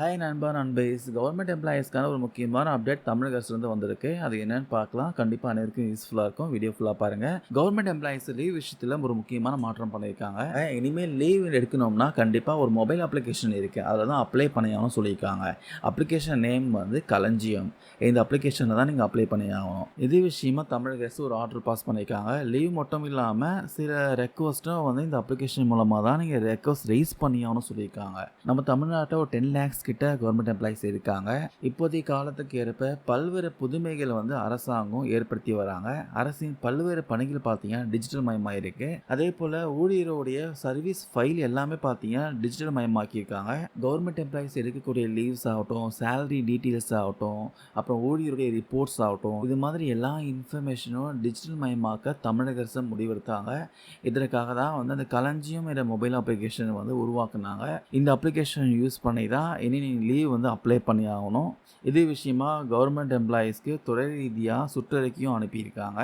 Hi நண்பா நண்பேஸ் government எம்ப்ளாயீஸ்க்கான ஒரு முக்கியமான அப்டேட் தமிழக அரசுலேருந்து வந்திருக்கு. அது என்னன்னு பார்க்கலாம். கண்டிப்பாக அனைவருக்கும் யூஸ்ஃபுல்லாக இருக்கும். வீடியோ ஃபுல்லாக பாருங்கள் கவர்மெண்ட் எம்ப்ளாயீஸ் லீவ் விஷயத்தில் ஒரு முக்கியமான மாற்றம் பண்ணியிருக்காங்க. இனிமேல் லீவ் எடுக்கணும்னா கண்டிப்பாக ஒரு மொபைல் அப்ளிகேஷன் இருக்குது அதில் தான் அப்ளை பண்ணியாகணும் சொல்லியிருக்காங்க. அப்ளிகேஷன் நேம் வந்து களஞ்சியம். இந்த அப்ளிகேஷனில் தான் நீங்கள் அப்ளை பண்ணி ஆகணும் இது விஷயமா தமிழக அரசு ஒரு ஆர்டர் பாஸ் பண்ணியிருக்காங்க. லீவ் மட்டும் இல்லாமல் சில ரெக்வஸ்ட்டும் வந்து இந்த அப்ளிகேஷன் மூலமாக தான் நீங்கள் ரெக்வஸ்ட் ரைஸ் பண்ணியாகணும் சொல்லியிருக்காங்க. நம்ம தமிழ்நாட்டை ஒரு டென் லேக்ஸ் கிட்ட கவர்மெண்ட் எம்ப்ளாயிஸ் இருக்காங்க. இப்போதைய காலத்துக்கு ஏற்ப பல்வேறு புதுமைகள் வந்து அரசாங்கம் ஏற்படுத்தி வராங்க. அரசின் பல்வேறு பணிகள் பார்த்தீங்கன்னா டிஜிட்டல் மயமாக இருக்கு. அதே போல் ஊழியருடைய சர்வீஸ் ஃபைல் எல்லாமே பார்த்தீங்கன்னா டிஜிட்டல் மயமாக்கியிருக்காங்க. கவர்மெண்ட் எம்ப்ளாயிஸ் எடுக்கக்கூடிய லீவ்ஸ் ஆகட்டும் சேலரி டீட்டெயில்ஸ் ஆகட்டும் அப்புறம் ஊழியருடைய ரிப்போர்ட்ஸ் ஆகட்டும் இது மாதிரி எல்லா இன்ஃபர்மேஷனும் டிஜிட்டல் மயமாக்க தமிழக அரசு முடிவெடுத்தாங்க. இதற்காக தான் வந்து அந்த களஞ்சியம் என்ற மொபைல் அப்ளிகேஷன் வந்து உருவாக்குனாங்க. இந்த அப்ளிகேஷன் யூஸ் பண்ணி தான் இனி நீங்கள் லீவ் வந்து அப்ளை பண்ணி ஆகணும் இதே விஷயமா கவர்மெண்ட் எம்ப்ளாயீஸ்க்கு துறை ரீதியாக சுற்றறிக்கையும் அனுப்பியிருக்காங்க.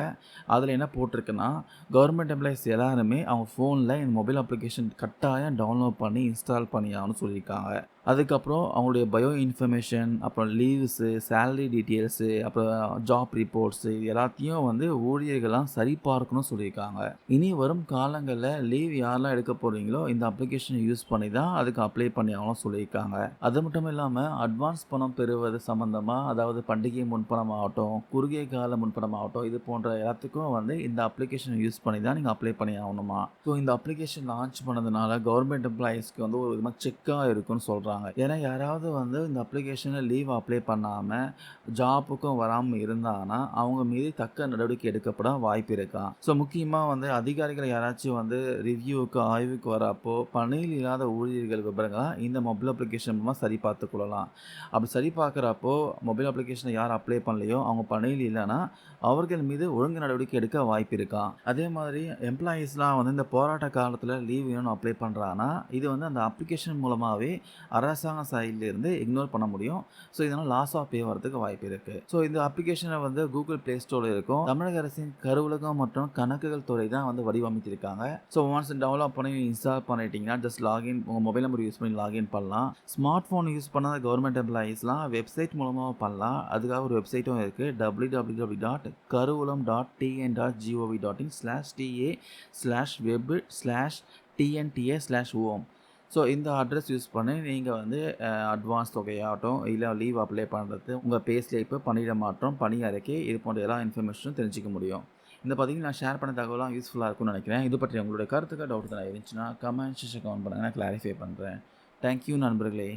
அதில் என்ன போட்டிருக்குன்னா கவர்மெண்ட் எம்ப்ளாயீஸ் எல்லாருமே அவங்க ஃபோனில் இந்த மொபைல் அப்ளிகேஷன் கட்டாயம் டவுன்லோட் பண்ணி இன்ஸ்டால் பண்ணி ஆகணும்னு சொல்லியிருக்காங்க. அதுக்கப்புறம் அவங்களுடைய பயோ இன்ஃபர்மேஷன் அப்புறம் லீவ்ஸு சேலரி டீட்டெயில்ஸு அப்புறம் ஜாப் ரிப்போர்ட்ஸு எல்லாத்தையும் வந்து ஊழியர்கள்லாம் சரிபார்க்கணும்னு சொல்லியிருக்காங்க. இனி வரும் காலங்களில் லீவ் யாரெல்லாம் எடுக்க போகிறீங்களோ இந்த அப்ளிகேஷனை யூஸ் பண்ணி தான் அதுக்கு அப்ளை பண்ணி ஆகணும் சொல்லியிருக்காங்க. அது மட்டும் இல்லாமல் அட்வான்ஸ் பணம் பெறுவது சம்மந்தமாக அதாவது பண்டிகை முன்பணம் ஆகட்டும் குறுகிய கால முன்பணம் ஆகட்டும் இது போன்ற எல்லாத்துக்கும் வந்து இந்த அப்ளிகேஷன் யூஸ் பண்ணி தான் நீங்கள் அப்ளை பண்ணி ஆகணுமா? ஸோ இந்த அப்ளிகேஷன் லான்ச் பண்ணதுனால கவர்மெண்ட் எம்ப்ளாயீஸ்க்கு வந்து ஒரு விதமாக செக்காக இருக்குன்னு சொல்கிறாங்க ஏன்னா யாராவது வந்து இந்த அப்ளிகேஷனில் லீவ் அப்ளை பண்ணாமல் ஜாப்புக்கும் வராமல் இருந்தாங்கன்னா அவங்க மீது தக்க நடவடிக்கை எடுக்கப்பட வாய்ப்பு இருக்கா? ஸோ முக்கியமாக வந்து அதிகாரிகள் யாராச்சும் வந்து ரிவ்யூவுக்கு ஆய்வுக்கு வரப்போ பணியில் இல்லாத ஊழியர்கள் விவரங்களை இந்த மொபைல் அப்ளிகேஷன் மூலமாக சரி பார்த்து கொள்ளலாம் அப்படி சரி பார்க்குறப்போ மொபைல் அப்ளிகேஷனை யார் அப்ளை பண்ணலையோ அவங்க பணியில் இல்லைன்னா அவர்கள் மீது ஒழுங்கு நடவடிக்கை எடுக்க வாய்ப்பு இருக்கான் அதே மாதிரி எம்ப்ளாயீஸ்லாம் வந்து இந்த போராட்ட காலத்தில் லீவ் வேணும்னு அப்ளை பண்ணுறாங்கன்னா இது வந்து அந்த அப்ளிகேஷன் மூலமாகவே அரசாங்க சைட்லேருந்து இக்னோர் பண்ண முடியும். ஸோ இதனால் லாஸ் ஆஃப் பே வரதுக்கு வாய்ப்பு இருக்குது ஸோ இந்த அப்ளிகேஷனை வந்து கூகுள் ப்ளே ஸ்டோரில் இருக்கும். தமிழக அரசின் கருவலகம் மற்றும் கணக்குகள் துறை தான் வந்து வடிவமைத்திருக்காங்க. ஸோ ஒன்ஸ் டெவலப் பண்ணி இன்ஸ்டால் பண்ணிட்டீங்கன்னா ஜஸ்ட் லாகின் உங்கள் மொபைல் நம்பர் யூஸ் பண்ணி லாகின் பண்ணலாம். ஸ்மார்ட் ஃபோன் ஃபோன் யூஸ் பண்ணாத கவர்மெண்ட் எம்ப்ளாயீஸ்லாம் வெப்சைட் மூலமாக பண்ணலாம். அதுக்காக ஒரு வெப்சைட்டும் இருக்குது W W W dot கருவூலம் dot TN dot GOV dot in slash DA slash web slash TNDA slash Om so இந்த அட்ரஸ் யூஸ் பண்ணி நீங்கள் வந்து அட்வான்ஸ் தொகையாகட்டும் இல்லை லீவ் அப்ளை பண்ணுறது உங்கள் பே ஸ்லிப்பு பணியிட மாற்றம் பணி அறிக்கை இது போன்ற எல்லா இன்ஃபர்மேஷனும் தெரிஞ்சிக்க முடியும். இந்த பார்த்தீங்கன்னா நான் ஷேர் பண்ண தகவலாம் யூஸ்ஃபுல்லாக இருக்கும்னு நினைக்கிறேன். இது பற்றி உங்களுடைய கருத்துக்கள் டவுட் தான் இருந்துச்சுன்னா கமெண்ட் செக்ஷன் கமெண்ட் பண்ணுங்கள் நான் கிளாரிஃபை பண்ணுறேன் தேங்க்யூ நண்பர்களே.